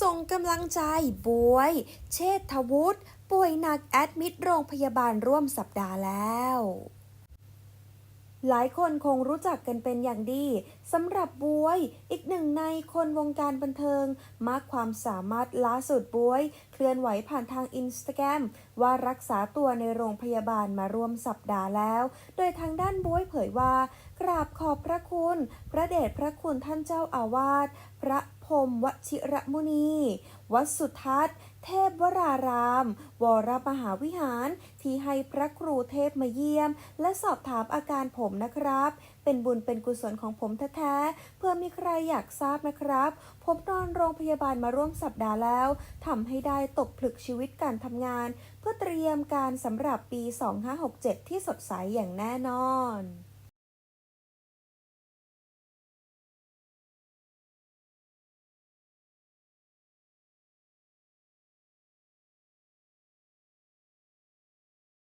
ส่งกำลังใจบวย เชษฐวุฒิป่วยหนักแอดมิดโรงพยาบาลร่วมสัปดาห์แล้ว หลายคนคงรู้จักกันเป็นอย่างดีสำหรับบวย อีกหนึ่งในคนวงการบันเทิง มากความสามารถล่าสุดบวย เคลื่อนไหวผ่านทางอินสตาแกรมว่ารักษาตัวในโรงพยาบาลมาร่วมสัปดาห์แล้ว โดยทางด้านบวยเผยว่า กราบขอบพระคุณ พระเดชพระคุณท่านเจ้าอาวาสพระ รมวชิระมุนี วัดสุทัศน์ เทพวราราม วรมหาวิหาร ที่ให้พระครูเทพมาเยี่ยม และสอบถามอาการผมนะครับ เป็นบุญเป็นกุศลของผมแท้ๆเพื่อมีใครอยากทราบนะครับ ผมนอนโรงพยาบาลมาร่วมสัปดาห์แล้วทำให้ได้ตกผลึกชีวิตการทำงาน เพื่อเตรียมการสำหรับปี 2567 ที่สดใสอย่างแน่นอน